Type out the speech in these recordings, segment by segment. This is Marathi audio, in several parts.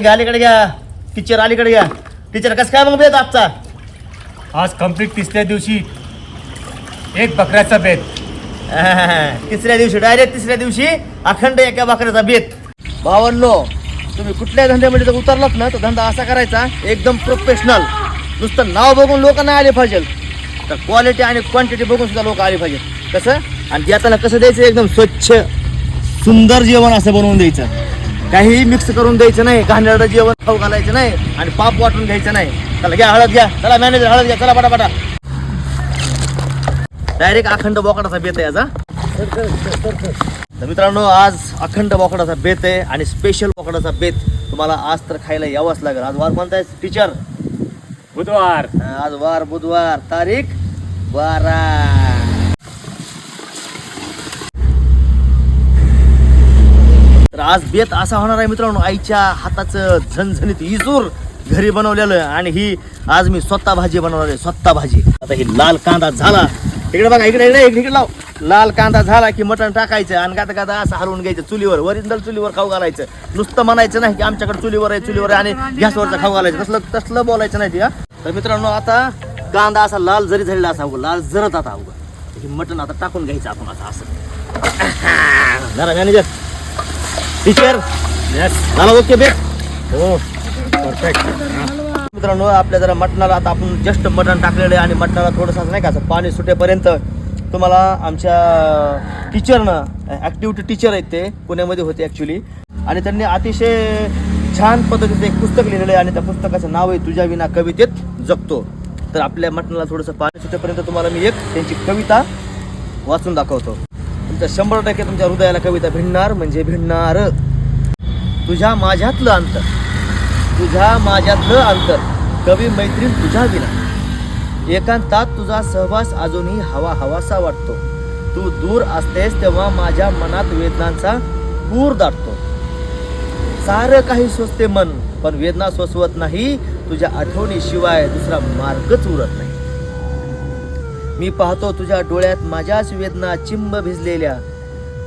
घ्या अलीकडे घ्या. टीचर अलीकडे घ्या. टीचर कसं काय मग बेत आजचा? आज कंप्लीट तिसऱ्या दिवशी एक बकऱ्याचा बेत. तिसऱ्या दिवशी डायरेक्ट तिसऱ्या दिवशी अखंड एका बकऱ्याचा बेत. भावांनो तुम्ही कुठल्या धंद्यामध्ये जर उतरलात ना तर धंदा असा करायचा एकदम प्रोफेशनल नुसतं नाव बघून लोक नाही आले पाहिजे. तर क्वालिटी आणि क्वांटिटी बघून सुद्धा लोक आले पाहिजे. कसं? आणि देताना कसं द्यायचं एकदम स्वच्छ सुंदर जेवण असं बनवून द्यायचं. काहीही मिक्स करून द्यायचं नाही. घाणेरडं जेवण खाऊ घालायचं नाही आणि पाप वाटून घ्यायचं नाही. चला घ्या हळद घ्या. चला मॅनेजर हळद घ्या. चला पटापटा. डायरेक्ट अखंड बोकडाचा बेत आहे याचा तर मित्रांनो आज अखंड बोकडाचा बेत आहे आणि स्पेशल बोकडाचा बेत तुम्हाला आज तर खायला यावंच लागेल. आज वार आहे? टीचर बुधवार. आज वार बुधवार. तारीख बारा. आज बेत असा होणार आहे मित्रांनो. आईच्या हाताचं झणझणीत इजूर घरी बनवलेलं आहे. आणि ही आज मी स्वतः भाजी बनवणार आहे. स्वतः भाजी. आता ही लाल कांदा झाला. इकडे बघा इकडे इकडे इकडे लाव. लाल कांदा झाला की मटण टाकायचं आणि गाता गाता असं हलवून घ्यायचं चुलीवर. वरिंदल चुलीवर खाऊ घालायचं. नुसतं म्हणायचं नाही की आमच्याकडे चुलीवर आहे चुलीवर आहे आणि गॅसवरचं खाऊ घालायचं. तसलं तसलं बोलायचं नाही का तर मित्रांनो आता कांदा असा लाल जरी झालेला असा अगं लाल जरत आता अगं हे मटण आता टाकून घ्यायचं आपण आता असं. जरा मॅनेजर टीचर येस झाला ओके बेट हो परफेक्ट मित्रांनो आपल्या जरा मटणाला आता आपण जस्ट मटण टाकलेलं आहे आणि मटणाला थोडंसं नाही का असं पाणी सुटेपर्यंत तुम्हाला आमच्या टीचरनं ॲक्टिव्हिटी टीचर आहेत ते पुण्यामध्ये होते ॲक्च्युली आणि त्यांनी अतिशय छान पद्धतीचं एक पुस्तक लिहिलेलं आहे आणि त्या पुस्तकाचं नाव आहे तुझ्या विना कवितेत जगतो. तर आपल्या मटणाला थोडंसं पाणी सुटेपर्यंत तुम्हाला मी एक त्यांची कविता वाचून दाखवतो. तुमच्या शंभर टक्के तुमच्या हृदयाला कविता भिडणार म्हणजे भिडणार. तुझ्या माझ्यातलं अंतर. तुझ्या माझ्यातलं अंतर. कवी मैत्रीण तुझ्या विना. एकांतात तुझा सहवास अजूनही हवा हवासा वाटतो. तू दूर असतेस तेव्हा माझ्या मनात वेदनांचा पूर दाटतो. सारं काही सोसते मन पण वेदना सोसवत नाही. तुझ्या आठवणीशिवाय दुसरा मार्गच उरत नाही. मी पाहतो तुझ्या डोळ्यात माझ्याच वेदना चिंब भिजलेल्या.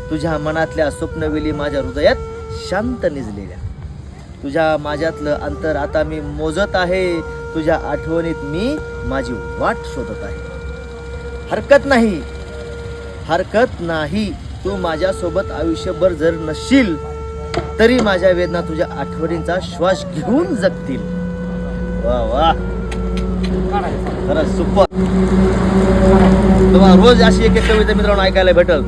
तुझ्या मनातल्या स्वप्नवेली माझ्या हृदयात शांत निजलेल्या. तुझ्या माझ्यातलं अंतर आता मी मोजत आहे. तुझ्या आठवणीत मी माझी वाट शोधत आहे. हरकत नाही. हरकत नाही. तू माझ्यासोबत आयुष्यभर जर नसशील तरी माझ्या वेदना तुझ्या आठवणींचा श्वास घेऊन जगतील. वा वा. खरंच सुपर. तुम्हाला रोज अशी एक एक कविता मित्रांनो ऐकायला भेटल.